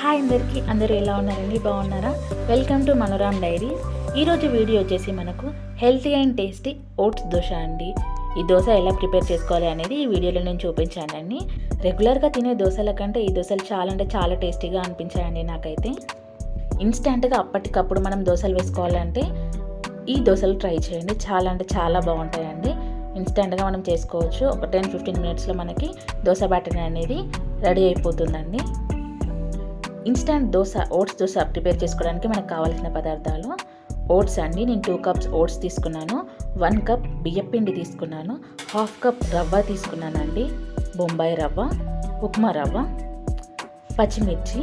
Hi అందరికీ. అందరూ ఎలా ఉన్నారండి బాగున్నారా? Welcome to Manoram diary. ఈరోజు వీడియో వచ్చేసి మనకు healthy and tasty oats dosa అండి. ఈ దోశ ఎలా ప్రిపేర్ చేసుకోవాలి అనేది ఈ వీడియోలో నేను చూపించానండి. రెగ్యులర్గా తినే దోశల కంటే ఈ దోశలు చాలా అంటే చాలా టేస్టీగా అనిపించాయండి నాకైతే. ఇన్స్టెంట్గా అప్పటికప్పుడు మనం దోశలు వేసుకోవాలంటే ఈ దోశలు ట్రై చేయండి. చాలా అంటే చాలా బాగుంటాయండి. ఇన్స్టెంట్గా మనం చేసుకోవచ్చు. ఒక టెన్ ఫిఫ్టీన్ మినిట్స్లో మనకి దోశ బ్యాటర్ అనేది రెడీ అయిపోతుందండి. Instant dosa oats dosa prepare చేసుకోవడానికి మనకు కావాల్సిన పదార్థాలు. ఓట్స్ అండి నేను టూ కప్స్ ఓట్స్ తీసుకున్నాను. వన్ కప్ బియ్యపిండి తీసుకున్నాను. హాఫ్ కప్ రవ్వ తీసుకున్నానండి. బొంబాయి రవ్వ ఉప్మా రవ్వ పచ్చిమిర్చి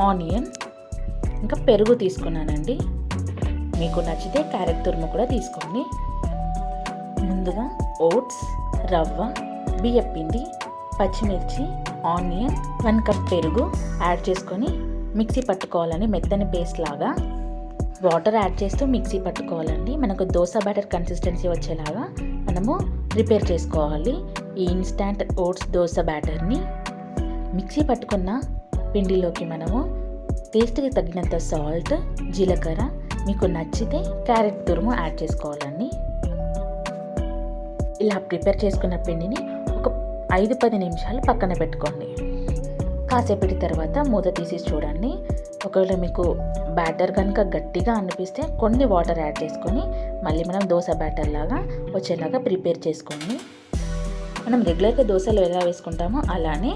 ఆనియన్ ఇంకా పెరుగు తీసుకున్నానండి. మీకు నచ్చితే క్యారెట్ తురుము కూడా తీసుకోండి. ముందుగా ఓట్స్ రవ్వ బియ్యపిండి పచ్చిమిర్చి ఆనియన్ వన్ కప్ పెరుగు యాడ్ చేసుకొని మిక్సీ పట్టుకోవాలని మెత్తని పేస్ట్ లాగా. వాటర్ యాడ్ చేస్తూ మిక్సీ పట్టుకోవాలండి. మనకు దోశ బ్యాటర్ కన్సిస్టెన్సీ వచ్చేలాగా మనము ప్రిపేర్ చేసుకోవాలి. ఈ ఇన్స్టాంట్ ఓట్స్ దోశ బ్యాటర్ని మిక్సీ పట్టుకున్న పిండిలోకి మనము టేస్ట్కి తగినంత సాల్ట్ జీలకర్ర మీకు నచ్చితే క్యారెట్ తురుము యాడ్ చేసుకోవాలండి. ఇలా ప్రిపేర్ చేసుకున్న పిండిని ఐదు పది నిమిషాలు పక్కన పెట్టుకోండి. కాసేపటి తర్వాత మూత తీసి చూడండి. ఒకవేళ మీకు బ్యాటర్ కనుక గట్టిగా అనిపిస్తే కొన్ని వాటర్ యాడ్ చేసుకొని మళ్ళీ మనం దోశ బ్యాటర్ లాగా వచ్చేలాగా ప్రిపేర్ చేసుకోండి. మనం రెగ్యులర్గా దోశలు ఎలా వేసుకుంటామో అలానే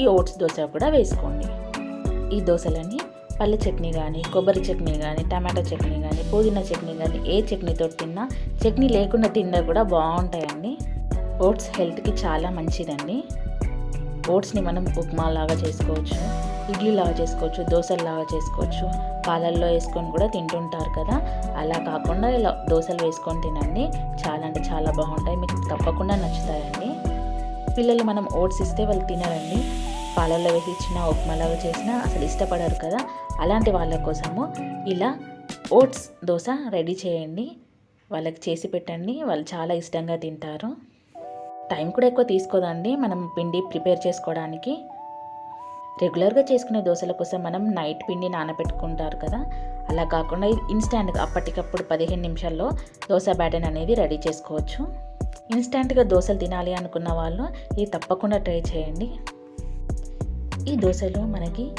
ఈ ఓట్స్ దోశ కూడా వేసుకోండి. ఈ దోశలని పల్లె చట్నీ కానీ కొబ్బరి చట్నీ కానీ టమాటా చట్నీ కానీ పుదీనా చట్నీ కానీ ఏ చట్నీతో తిన్నా చట్నీ లేకుండా తిన్నా కూడా బాగుంటాయండి. ఓట్స్ హెల్త్కి చాలా మంచిదండి. ఓట్స్ని మనం ఉప్మా లాగా చేసుకోవచ్చు ఇడ్లీ లాగా చేసుకోవచ్చు దోశలు లాగా చేసుకోవచ్చు పాలల్లో వేసుకొని కూడా తింటుంటారు కదా. అలా కాకుండా ఇలా దోశలు వేసుకొని తినండి. చాలా అంటే చాలా బాగుంటాయి. మీకు తప్పకుండా నచ్చుతాయండి. పిల్లలు మనం ఓట్స్ ఇస్తే వాళ్ళు తినరండి. పాలల్లో వేసి ఇచ్చిన ఉప్మాలాగా చేసినా అసలు ఇష్టపడరు కదా. అలాంటి వాళ్ళ కోసము ఇలా ఓట్స్ దోశ రెడీ చేయండి. వాళ్ళకి చేసి పెట్టండి. వాళ్ళు చాలా ఇష్టంగా తింటారు. టైం కూడా ఎక్కువ తీసుకోదండి. మనం పిండి ప్రిపేర్ చేసుకోవడానికి. రెగ్యులర్గా చేసుకునే దోశల కోసం మనం నైట్ పిండి నానబెట్టుకుంటారు కదా. అలా కాకుండా ఇన్స్టాంట్గా అప్పటికప్పుడు పదిహేను నిమిషాల్లో దోశ బ్యాటర్ అనేది రెడీ చేసుకోవచ్చు. ఇన్స్టాంట్గా దోశలు తినాలి అనుకున్న వాళ్ళు ఇది తప్పకుండా ట్రై చేయండి. ఈ దోశలు మనకి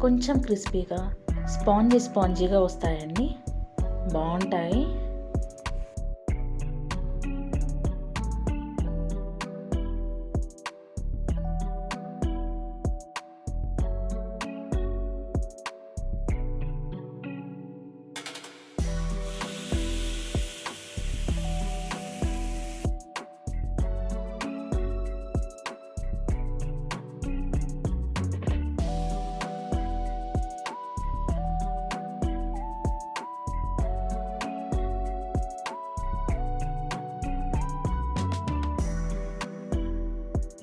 కొంచెం క్రిస్పీగా స్పాంజీ స్పాంజీగా వస్తాయండి. బాగుంటాయి.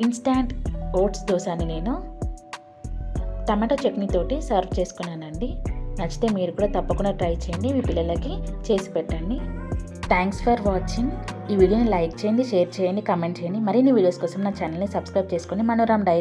ఇన్స్టాంట్ ఓట్స్ దోశని నేను టమాటో చట్నీతోటి సర్వ్ చేసుకున్నానండి. నచ్చితే మీరు కూడా తప్పకుండా ట్రై చేయండి. మీ పిల్లలకి చేసి పెట్టండి. థ్యాంక్స్ ఫర్ వాచింగ్ ఈ వీడియోని లైక్ చేయండి షేర్ చేయండి కమెంట్ చేయండి. మరిన్ని వీడియోస్ కోసం నా ఛానల్ని సబ్స్క్రైబ్ చేసుకొని మనోరామ్ డైరీ